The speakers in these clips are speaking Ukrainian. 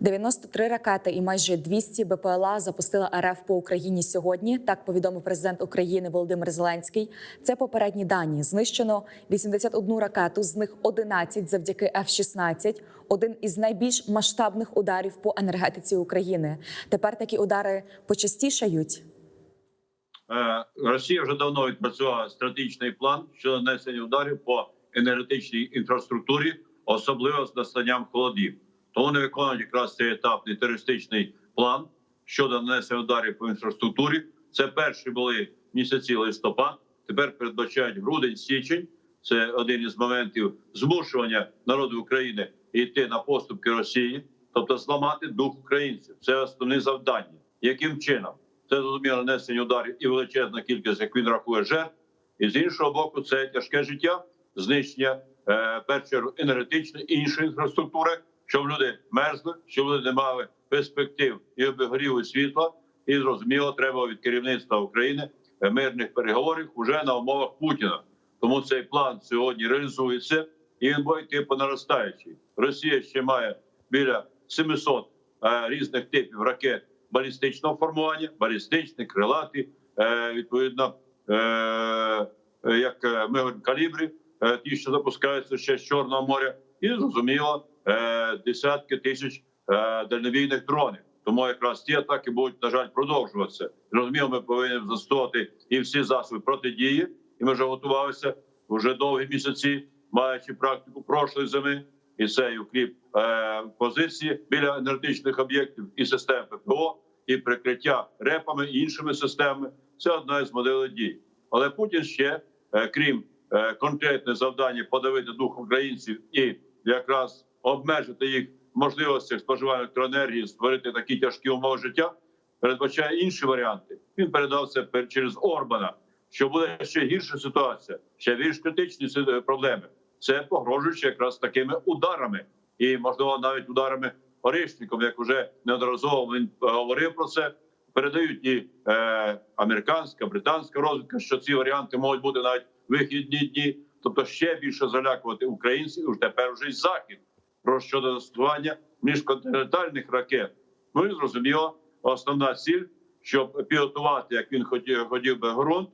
93 ракети і майже 200 БПЛА запустила РФ по Україні сьогодні. Так повідомив президент України Володимир Зеленський. Це попередні дані. Знищено 81 ракету, з них 11 завдяки F-16. Один із найбільш масштабних ударів по енергетиці України. Тепер такі удари почастішають. Е, Росія вже давно відпрацювала стратегічний план щодо нанесення ударів по енергетичній інфраструктурі, особливо з настанням холодів. Тому вони виконують якраз цей етапний терористичний план щодо нанесення ударів по інфраструктурі. Це перші були місяці листопад. Тепер передбачають грудень, січень. Це один із моментів змушування народу України йти на поступки Росії, тобто зламати дух українців. Це основне завдання. Яким чином? Це зрозуміло нанесення ударів і величезна кількість, як він рахує жертв. І з іншого боку, це тяжке життя, знищення е, першу енергетичної іншої інфраструктури, щоб люди мерзли, щоб люди не мали перспектив і обігріву світла. І зрозуміло, треба від керівництва України мирних переговорів уже на умовах Путіна. Тому цей план сьогодні реалізується і він буде йти по наростаючій. Росія ще має біля 700 е, різних типів ракет балістичного формування, балістичні, крилаті, е, відповідно, е, як ми говоримо, калібри, е, ті, що запускаються ще з Чорного моря, і зрозуміло десятки тисяч е, дальнобійних дронів. Тому якраз ті атаки будуть на жаль продовжуватися. Зрозуміло, ми повинні застосувати і всі засоби протидії, і ми вже готувалися вже довгі місяці, маючи практику прошлої зими. І це і укріп е, позиції біля енергетичних об'єктів і систем ППО, і прикриття репами і іншими системами. Це одна із моделей дій. Але Путін ще, е, крім е, конкретне завдання подавити дух українців і якраз обмежити їх в можливостях споживання електроенергії, створити такі тяжкі умови життя, передбачає інші варіанти. Він передав це через Орбана, що буде ще гірша ситуація, ще більш критичні си- проблеми. Це погрожуючи якраз такими ударами, і можливо навіть ударами орішником, як вже неодноразово він е, говорив про це. Передають і е, американська, британська розвідка, що ці варіанти можуть бути навіть вихідні дні, тобто ще більше залякувати українців. Тепер вже й захід про щодо застосування міжконтинентальних ракет. Ну і зрозуміло, основна ціль, щоб підготувати, як він хотів, хотів би ґрунт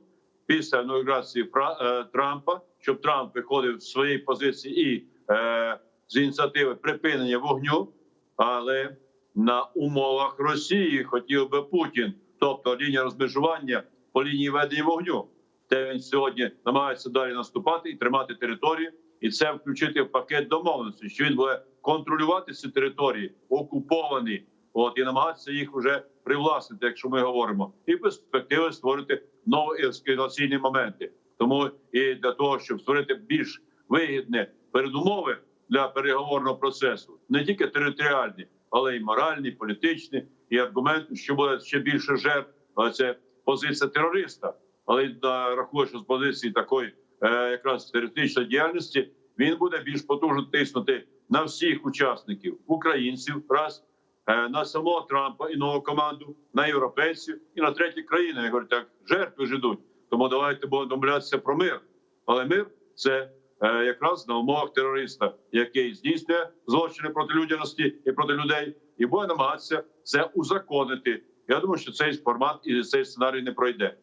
після інаугурації е, Трампа, щоб Трамп виходив з своєї позиції і е, з ініціативи припинення вогню, але на умовах Росії хотів би Путін, тобто лінія розмежування по лінії ведення вогню, де він сьогодні намагається далі наступати і тримати територію, і це включити в пакет домовленості, що він буде контролювати ці території, окуповані, от і намагатися їх вже привласнити, якщо ми говоримо, і перспективи створити нові ескалаційні моменти. Тому і для того, щоб створити більш вигідні передумови для переговорного процесу, не тільки територіальні, але й моральні, політичні, і аргументи, що буде ще більше жертв. Це позиція терориста. Але рахує, що з позиції такої якраз терористичної діяльності він буде більш потужно тиснути на всіх учасників українців, раз е, на самого Трампа і нову команду, на європейців і на треті країни. Я говорю, так жертви ж ідуть. Тому давайте будемо домовлятися про мир. Але мир це е, якраз на умовах терориста, який здійснює злочини проти людяності і проти людей, і буде намагатися це узаконити. Я думаю, що цей формат і цей сценарій не пройде.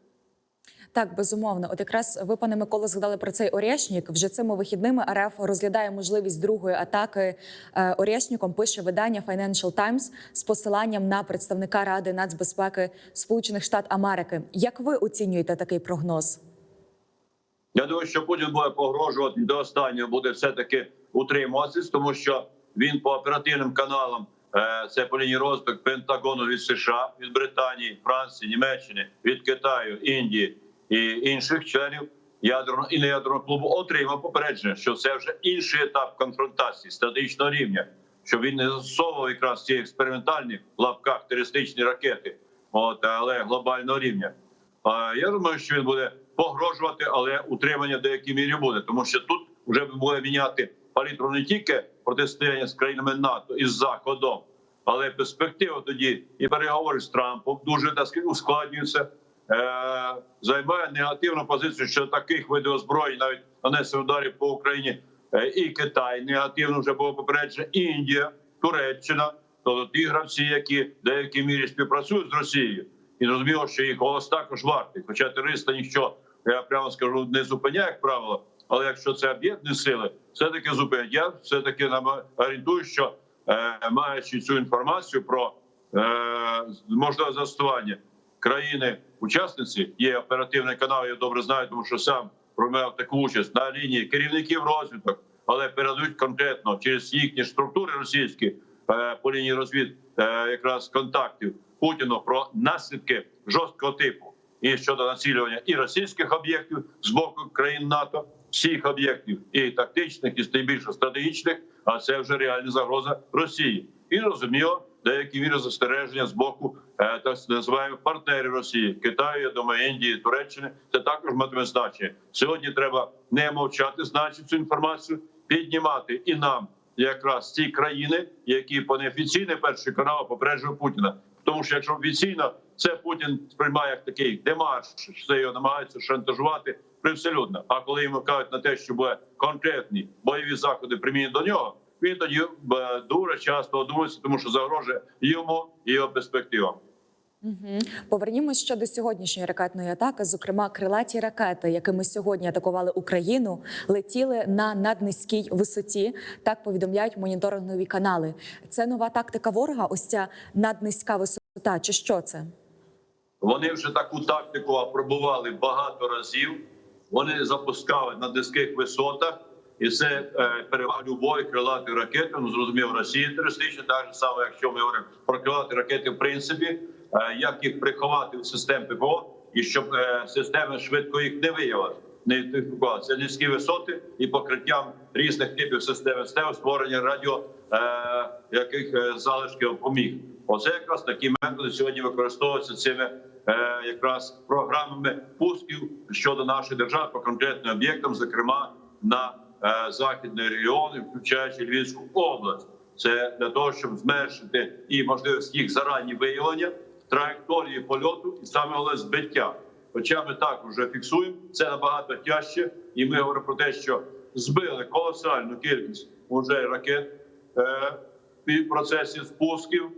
Так, безумовно. От якраз ви, пане Миколо, згадали про цей Орєшнік. Вже цими вихідними РФ розглядає можливість другої атаки е, Орєшніком. Пише видання Financial Times з посиланням на представника Ради нацбезпеки Сполучених Штат Америки. Як ви оцінюєте такий прогноз? Я думаю, що Путін буде погрожувати до останнього, буде все таки утримуватись, тому що він по оперативним каналам е, це по лінії розвиток Пентагону від США, від Британії, Франції, Німеччини, від Китаю, Індії і інших членів ядерного і неядерного клубу отримав попередження, що це вже інший етап конфронтації стратегічного рівня, що він не застосовував якраз ці експериментальні в лапках терористичні ракети, от але глобального рівня. Я думаю, що він буде погрожувати, але утримання в деякій мірі буде, тому що тут вже буде міняти палітру не тільки протистояння з країнами НАТО і з Заходом, але перспектива тоді і переговори з Трампом дуже так ускладнюються. Е, займає негативну позицію щодо таких видів озброєнь, навіть нанесення ударів по Україні. Е, і Китай негативно вже було попереджено, Індія, Туреччина. тобто ті гравці, які в деякій мірі співпрацюють з Росією, і зрозуміло, що їх голос також вартий. Хоча терориста ніщо, я прямо скажу, не зупиняє, як правило. Але якщо це об'єднані сили, все таки зупинять. Я все таки орієнтую, що е, маючи цю інформацію про можливе застосування країни-учасниці, є оперативний канал, я добре знаю, тому що сам приймав таку участь на лінії керівників розвиток, але передають конкретно через їхні структури російські е, по лінії розвід е, якраз контактів Путіну про наслідки жорсткого типу і щодо націлювання і російських об'єктів з боку країн НАТО, всіх об'єктів, і тактичних, і тим більше стратегічних. А це вже реальна загроза Росії. І розуміло, деякі міри застереження з боку е, так називаємо партнерів Росії Китаю, я думаю, Індії, Туреччини. Це також матиме значення. Сьогодні треба не мовчати, значить цю інформацію піднімати і нам, якраз ці країни, які по неофіційний перший канал попереджує Путіна. Тому що якщо офіційно це Путін сприймає як такий демарш, що це його намагаються шантажувати привселюдно. А коли йому кажуть на те, що буде конкретні бойові заходи примінені до нього, він тоді е, дуже часто одумується, тому що загрожує йому і його перспективам. Угу. Повернімось ще до сьогоднішньої ракетної атаки. Зокрема, крилаті ракети, якими сьогодні атакували Україну, летіли на наднизькій висоті. Так повідомляють моніторингові канали. Це нова тактика ворога. Ось ця наднизька висота. Чи що це? Вони вже таку тактику апробували багато разів. Вони запускали на низьких висотах, і це е, перевага любої крилатої ракети. Ну зрозуміло, Росії терористичні, так само, якщо ми говоримо про крилаті ракети, в принципі, е, як їх приховати в систем ППО, і щоб е, система швидко їх не виявила. Не ідентифікувала. це низькі висоти і покриттям різних типів систем СТЕО, створення радіо е, яких залишків поміг. Оце якраз такі методи сьогодні використовуються цими е, якраз програмами пусків щодо нашої держави по конкретним об'єктам, зокрема на західний регіон, включаючи Львівську область. Це для того, щоб зменшити і можливість їх зарані виявлення, траєкторії польоту і саме головне збиття. Хоча ми так вже фіксуємо, це набагато тяжче, і ми говоримо про те, що збили колосальну кількість уже ракет е, в процесі спусків.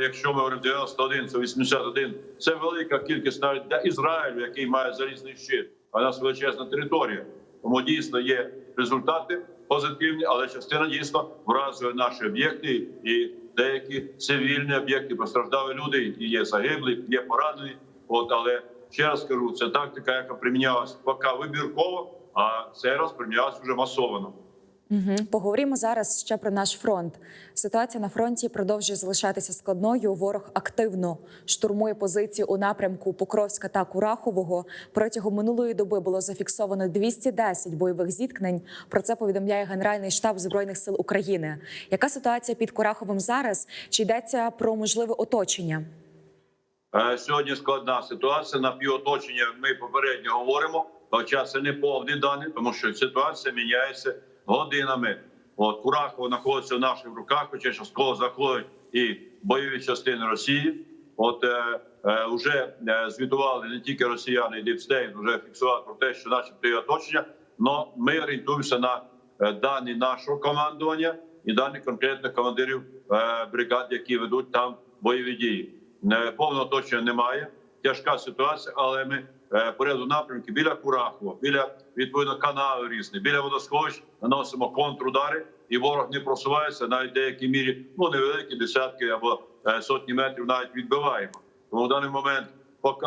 Якщо ми говоримо 91, це 81, це велика кількість навіть для Ізраїлю, який має залізний щит, а у нас величезна територія. Тому дійсно є результати позитивні, але частина дійсно вразує наші об'єкти і деякі цивільні об'єкти постраждали люди. І є загиблі, є поранені. От але ще раз кажу, це тактика, яка примінялась поки вибірково, а цей раз примінялась вже масово. Угу. Поговоримо зараз ще про наш фронт. Ситуація на фронті продовжує залишатися складною. Ворог активно штурмує позиції у напрямку Покровська та Курахового. Протягом минулої доби було зафіксовано 210 бойових зіткнень. Про це повідомляє Генеральний штаб збройних сил України. Яка ситуація під Кураховим зараз? Чи йдеться про можливе оточення? Е, Сьогодні складна ситуація. На півоточення ми попередньо говоримо. Хоча це не повні дані, тому що ситуація міняється годинами. От Курахово знаходиться в наших руках, хоча частково заходять і бойові частини Росії. От е, е, вже е, звітували не тільки росіяни, і Діпстейн вже фіксували про те, що начебто є оточення. але ми орієнтуємося на е, дані нашого командування і дані конкретних командирів е, бригад, які ведуть там бойові дії. Не повного оточення немає. Тяжка ситуація, але ми е, по ряду напрямків біля Курахова, біля відповідно каналу різні, біля водосховищ наносимо контрудари, і ворог не просувається навіть в деякій мірі, ну невеликі десятки або е, сотні метрів навіть відбиваємо. Тому в даний момент, поки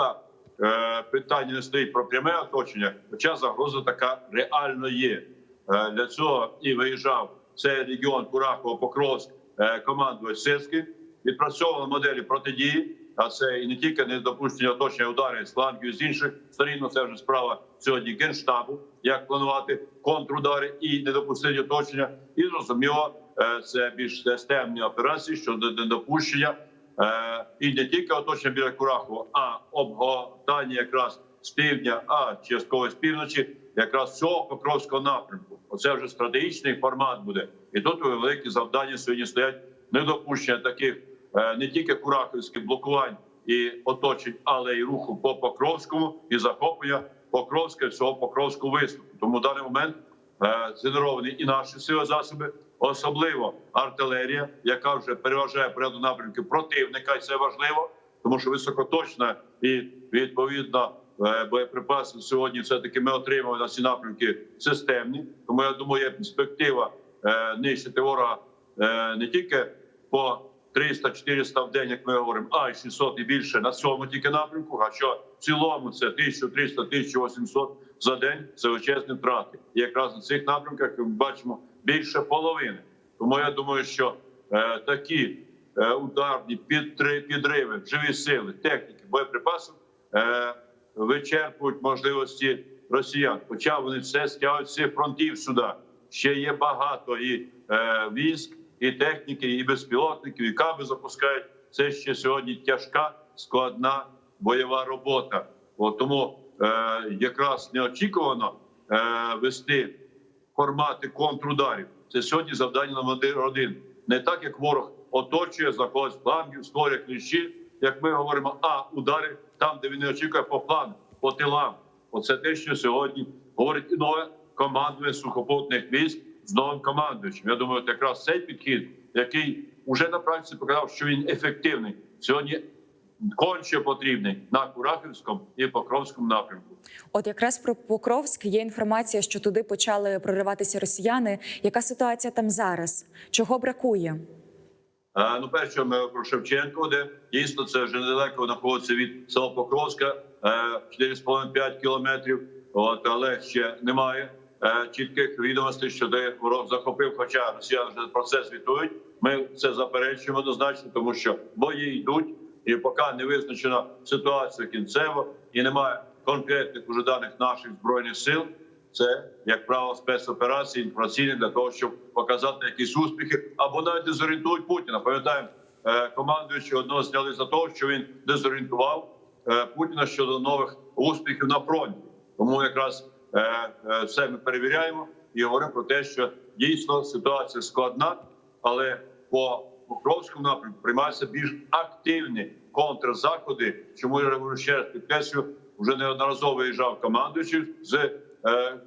е, питання не стоїть про пряме оточення, хоча загроза така реально є. Е, для цього і виїжджав цей регіон Курахова, Покровськ, е, командувач Сирський, відпрацьовували моделі протидії. А це і не тільки недопущення оточення ударів з флангів з інших сторін. ну, Це вже справа сьогодні генштабу, як планувати контрудари і не допустити оточення. І зрозуміло, е, це більш системні операції щодо недопущення е, і не тільки оточення біля Курахова, а обгортання якраз з півдня, а частково з півночі, якраз цього покровського напрямку. Оце вже стратегічний формат буде. І тут великі завдання сьогодні стоять недопущення таких не тільки курахівських блокувань і оточень, але й руху по Покровському і захоплення Покровська всього Покровського виступу. Тому в даний момент е, згенеровані і наші сили засоби, особливо артилерія, яка вже переважає поряду напрямків противника, і це важливо, тому що високоточна і відповідно е, боєприпаси сьогодні все таки ми отримуємо на ці напрямки системні. Тому я думаю, є перспектива е, нищити ворога е, не тільки по 300-400 в день, як ми говоримо, а й 600 і більше на цьому тільки напрямку. А що в цілому це 1300-1800 за день це величезні втрати. І якраз на цих напрямках ми бачимо більше половини. Тому я думаю, що е, такі е, ударні підтри- підриви, живі сили, техніки, боєприпасів е, вичерпують можливості росіян. Хоча вони все стягують з фронтів сюди. Ще є багато і е, військ, і техніки, і безпілотників, і каби запускають. Це ще сьогодні тяжка, складна бойова робота. От тому е, якраз неочікувано е, вести формати контрударів. Це сьогодні завдання номер один. Не так, як ворог оточує, знаходить флангів, створює кліщі, як ми говоримо, а удари там, де він не очікує по плану, по тилам. Оце те, що сьогодні говорить і нове командування сухопутних військ з новим командуючим. Я думаю, от якраз цей підхід, який вже на практиці показав, що він ефективний, сьогодні конче потрібний на Курахівському і Покровському напрямку. От якраз про Покровськ є інформація, що туди почали прориватися росіяни. Яка ситуація там зараз? Чого бракує? Е, Ну, перше, ми про Шевченко, де дійсно це вже недалеко знаходиться від села Покровська, е, 4,5-5 кілометрів. От але ще немає е, чітких відомостей, що де ворог захопив. Хоча росіяни вже про це звітують. Ми це заперечуємо однозначно, тому що бої йдуть, і поки не визначена ситуація кінцево і немає конкретних уже даних наших збройних сил. Це як правило спецоперації інформаційні для того, щоб показати якісь успіхи або навіть дезорієнтують Путіна. Пам'ятаємо, е, командуючи одного зняли за того, що він дезорієнтував е, Путіна щодо нових успіхів на фронті. Тому якраз е, е, все ми перевіряємо і говоримо про те, що дійсно ситуація складна, але по Покровському напрямку приймаються більш активні контрзаходи. Чому я говорю ще раз підкреслю, вже неодноразово виїжджав командуючий з е,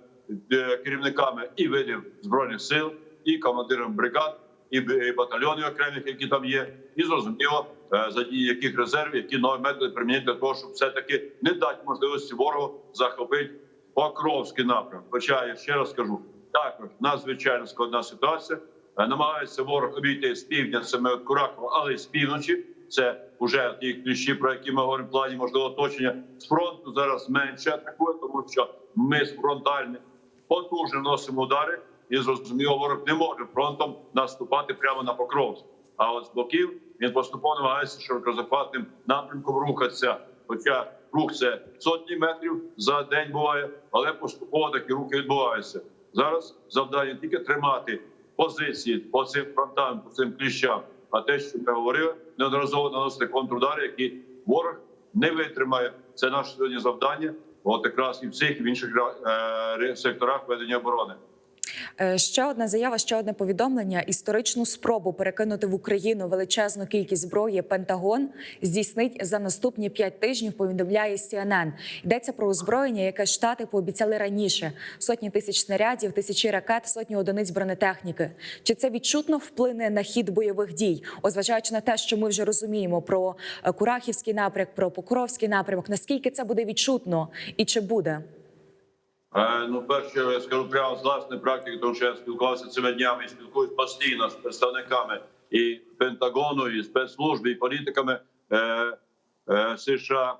е, керівниками і видів збройних сил, і командиром бригад, і батальйонів окремих, які там є, і зрозуміло е, задії яких резервів, які нові методи примінити для того, щоб все таки не дати можливості ворогу захопити Покровський напрямок. Хоча я ще раз кажу, також надзвичайно складна ситуація. Е, Намагається ворог обійти з півдня саме від Куракова, але й з півночі. Це вже ті кліщі, про які ми говоримо в плані можливо оточення з фронту зараз менше атакує, тому що ми з фронтальні потужно носимо удари, і зрозуміло, ворог не може фронтом наступати прямо на Покровськ. А от з боків він поступово намагається широкозахватним напрямком рухатися. Хоча рух це сотні метрів за день буває, але поступово такі рухи відбуваються. Зараз завдання тільки тримати позиції по цим фронтам, по цим кліщам, а те, що ми говорили, неодноразово наносити контрудари, які ворог не витримає. Це наше сьогодні завдання. От якраз і в цих і в інших е, секторах ведення оборони. Е, Ще одна заява, ще одне повідомлення. Історичну спробу перекинути в Україну величезну кількість зброї Пентагон здійснить за наступні п'ять тижнів. Повідомляє CNN. Йдеться про озброєння, яке штати пообіцяли раніше: сотні тисяч снарядів, тисячі ракет, сотні одиниць бронетехніки. Чи це відчутно вплине на хід бойових дій, озважаючи на те, що ми вже розуміємо про е, Курахівський напрямок, про Покровський напрямок? Наскільки це буде відчутно і чи буде? Е, Ну, перше, я скажу прямо з власної практики, тому що я спілкувався цими днями і спілкуюсь постійно з представниками і Пентагону, і спецслужб, і політиками е, е, США,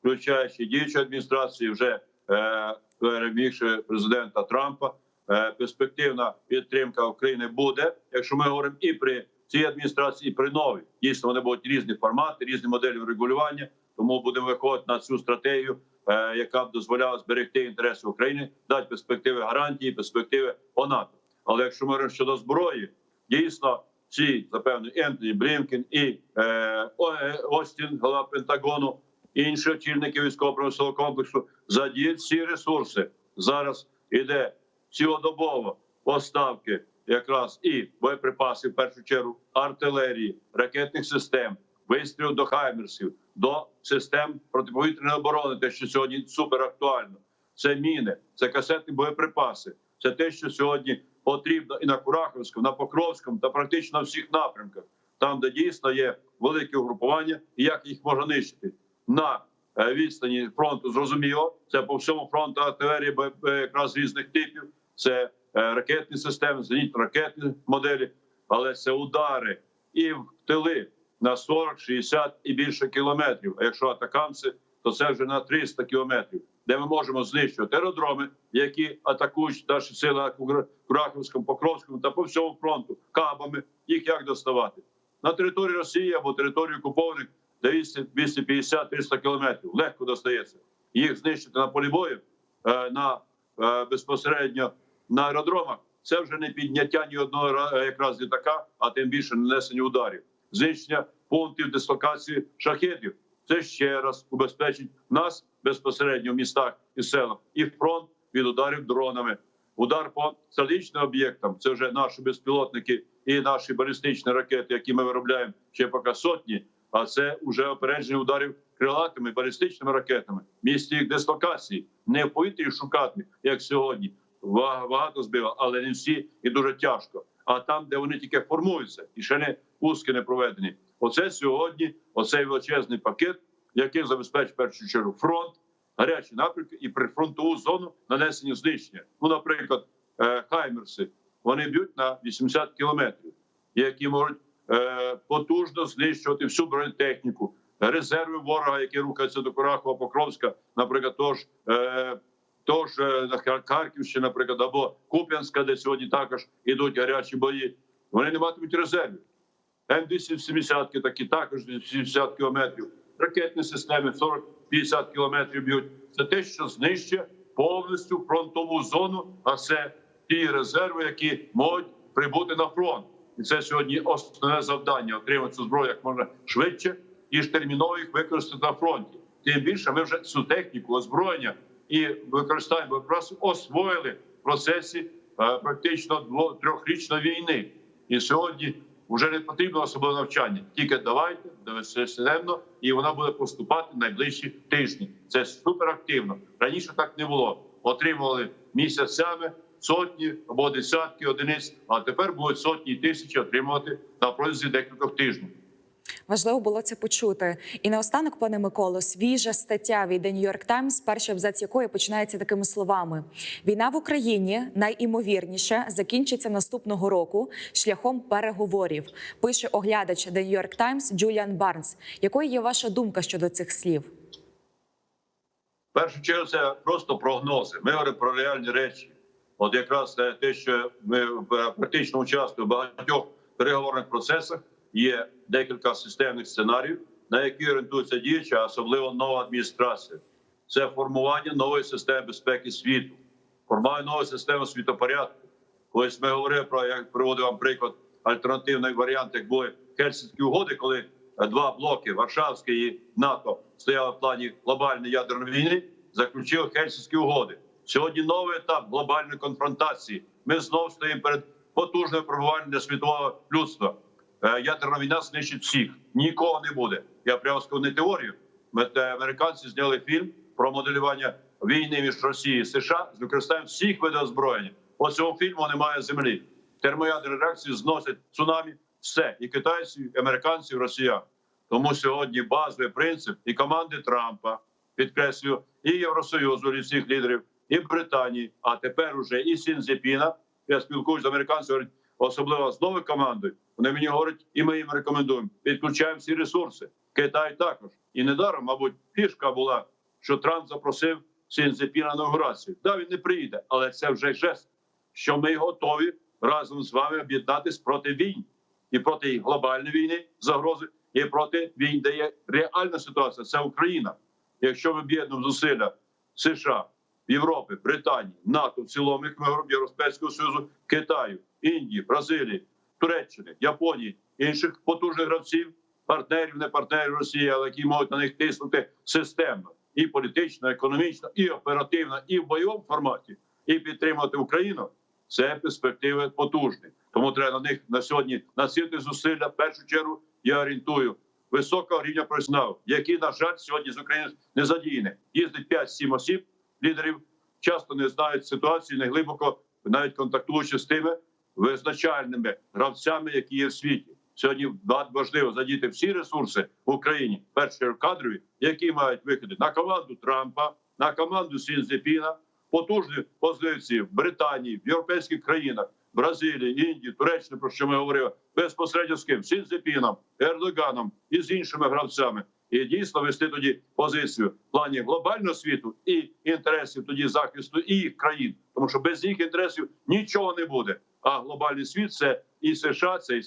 включаючи діючу адміністрацію, вже е, перемігши президента Трампа. Е, перспективна підтримка України буде, якщо ми говоримо і при цій адміністрації, і при новій. Дійсно, вони будуть різні формати, різні моделі регулювання. Тому будемо виходити на цю стратегію, яка б дозволяла зберегти інтереси України, дати перспективи гарантії, перспективи по НАТО. Але якщо ми говоримо щодо зброї, дійсно ці запевне Ентоні Блінкен і е, е, Остін, голова Пентагону, інші очільники військово-промислового комплексу задіють всі ресурси. Зараз іде цілодобово поставки якраз і боєприпасів, в першу чергу, артилерії, ракетних систем, вистрілів до хаймерсів, до систем протиповітряної оборони, те, що сьогодні супер актуально. Це міни, це касетні боєприпаси. Це те, що сьогодні потрібно і на Кураховському, на Покровському та практично на всіх напрямках, там, де дійсно є великі угрупування, і як їх можна нищити на е, відстані фронту. Зрозуміло, це по всьому фронту артилерії б- якраз різних типів. Це е, ракетні системи, зенітно-ракетні моделі, але це удари і в тили на 40, 60 і більше кілометрів. А якщо атакамси, то це вже на 300 кілометрів, де ми можемо знищувати аеродроми, які атакують наші сили на Курахівському, Покровському та по всьому фронту кабами. Їх як доставати на території Росії або території окупованих 250-300 кілометрів. Легко достається. Їх знищити на полі бою, е, на е, безпосередньо на аеродромах. Це вже не підняття ні одного ра- якраз літака, а тим більше нанесення ударів, знищення пунктів дислокації шахетів. Це ще раз убезпечить нас безпосередньо в містах і селах і фронт від ударів дронами. Удар по стратегічним об'єктам це вже наші безпілотники і наші балістичні ракети, які ми виробляємо ще поки сотні. А це вже опередження ударів крилатими балістичними ракетами. Місці їх дислокації не в повітрі шукати, як сьогодні. Багато збило, але не всі і дуже тяжко. А там, де вони тільки формуються, і ще не пуски не проведені. Оце сьогодні, оцей величезний пакет, який забезпечить першу чергу фронт, гарячі напрямки і прифронтову зону нанесення знищення. Ну, наприклад, е, хаймерси вони б'ють на 80 кілометрів, які можуть е, потужно знищувати всю бронетехніку, резерви ворога, які рухаються до Курахова, Покровська, наприклад, тож. Е, Тож на Хар- Харківщина, наприклад, або Куп'янська, де сьогодні також ідуть гарячі бої, вони не матимуть резервів. М-270 такі також 70 кілометрів. Ракетні системи 40-50 кілометрів б'ють. Це те, що знищує повністю фронтову зону, а це ті резерви, які можуть прибути на фронт. І це сьогодні основне завдання отримати цю зброю як можна швидше і ж терміново їх використати на фронті. Тим більше ми вже цю техніку озброєння і використання якраз освоїли в процесі е, практично трьохрічної війни. І сьогодні вже не потрібно особливе навчання. Тільки давайте системно, і вона буде поступати найближчі тижні. Це суперактивно. Раніше так не було. Отримували місяцями сотні або десятки одиниць, а тепер будуть сотні тисячі отримувати на протязі декількох тижнів. Важливо було це почути. І наостанок, пане Миколо, свіжа стаття від The New York Times, перший абзац якої починається такими словами: війна в Україні найімовірніше закінчиться наступного року шляхом переговорів. Пише оглядач The New York Times Джуліан Барнс. Якою є ваша думка щодо цих слів? Першу чергу це просто прогнози. Ми говоримо про реальні речі. От якраз те, те, що ми в- практично участвуємо в багатьох переговорних процесах. Є декілька системних сценаріїв, на які орієнтується діюча, особливо нова адміністрація. Це формування нової системи безпеки світу, формування нової системи світопорядку. Ось ми говорили про як приводив вам приклад альтернативний варіант, як були Хельсінські угоди, коли е, два блоки Варшавський і НАТО стояли в плані глобальної ядерної війни, заключили Хельсінські угоди. Сьогодні новий етап глобальної конфронтації. Ми знову стоїмо перед потужним пробуванням для світового людства. Е, Ядерна війна знищить всіх. Нікого не буде. Я прямо скажу не теорію. Е, Американці зняли фільм про моделювання війни між Росією і США з використанням всіх видів озброєння. По цьому фільму немає землі. Термоядерні реакції зносять цунамі. Все і китайців, і американців, і росіян. Тому сьогодні базовий принцип і команди Трампа підкреслюю, і Євросоюзу, і всіх лідерів, і Британії, а тепер уже і Сінзепіна. Я спілкуюся з американцями, говорять, особливо з новою командою. Вони мені говорять, і ми їм рекомендуємо. Підключаємо всі ресурси. Китай також. І недаром, мабуть, фішка була, що Трамп запросив Сінзепіна на інаугурацію. Да, він не приїде, але це вже жест, що ми готові разом з вами об'єднатись проти війн і проти глобальної війни загрози, і проти війн, де є реальна ситуація. Це Україна. Якщо ми об'єднуємо зусилля США, Європи, Британії, НАТО в цілому, як Європейського Союзу, Китаю, Індії, Бразилії, Туреччини, Японії, інших потужних гравців, партнерів, не партнерів Росії, але які можуть на них тиснути системно і політично, економічно, і оперативно, і в бойовому форматі, і підтримати Україну. Це перспективи потужні. Тому треба на них на сьогодні націлити зусилля. В першу чергу я орієнтую високого рівня професіоналів, які, на жаль, сьогодні з України не задіяні. Їздить 5-7 осіб, лідерів, часто не знають ситуацію, не глибоко навіть контактуючи з тими визначальними гравцями, які є в світі. Сьогодні важливо задіти всі ресурси в Україні, перші кадрові, які мають виходи на команду Трампа, на команду Сінзепіна, потужні позиції в Британії, в європейських країнах, Бразилії, Індії, Туреччини, про що ми говорили, безпосередньо з ким Сінзепіном, Ердоганом і з іншими гравцями. І дійсно вести тоді позицію в плані глобального світу і інтересів тоді захисту і їх країн, тому що без їх інтересів нічого не буде. А глобальний світ це і США, це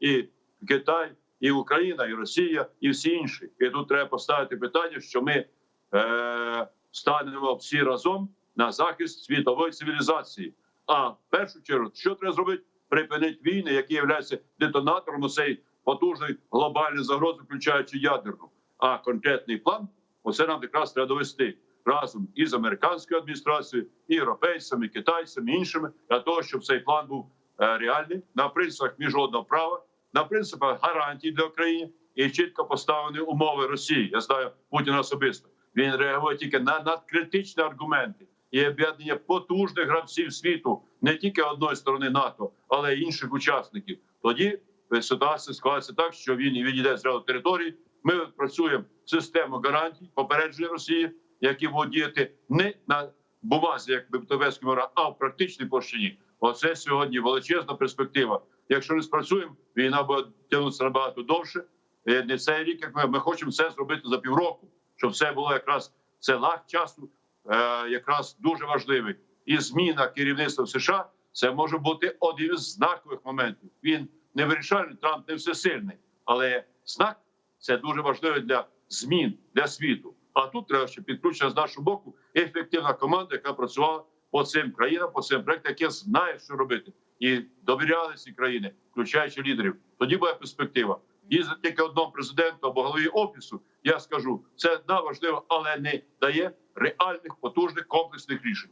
і Китай, і Україна, і Росія, і всі інші. І тут треба поставити питання, що ми е, станемо всі разом на захист світової цивілізації. А в першу чергу, що треба зробити? Припинити війни, які являються детонатором цієї потужної глобальної загрози, включаючи ядерну. А конкретний план оце нам якраз треба довести разом із американською адміністрацією, і європейцями, китайцями, іншими для того, щоб цей план був е, реальний на принципах міжнародного права, на принципах гарантій для України і чітко поставлені умови Росії. Я знаю Путіна особисто. Він реагує тільки на надкритичні аргументи і об'єднання потужних гравців світу не тільки одної сторони НАТО, але й інших учасників. Тоді ситуація складається так, що він відійде з ряду територій. Ми працюємо систему гарантій, попередження Росії, які будуть діяти не на бумазі, як би Бутовецькому ра, а в практичній площині. Оце сьогодні величезна перспектива. Якщо не спрацюємо, війна буде тягнутися набагато довше. Е, Не цей рік, як ми, ми хочемо це зробити за півроку, щоб все було якраз це лаг часу, е, якраз дуже важливий. І зміна керівництва в США це може бути один із знакових моментів. Він не вирішальний, Трамп не всесильний, але знак це дуже важливо для змін для світу. А тут треба ще підключена з нашого боку ефективна команда, яка працювала по цим країнам, по цим проектам, яке знає, що робити, і довіряли ці країни, включаючи лідерів. Тоді буде перспектива. Їздити тільки одному президенту або голові офісу. Я скажу, це да важливо, але не дає реальних потужних комплексних рішень.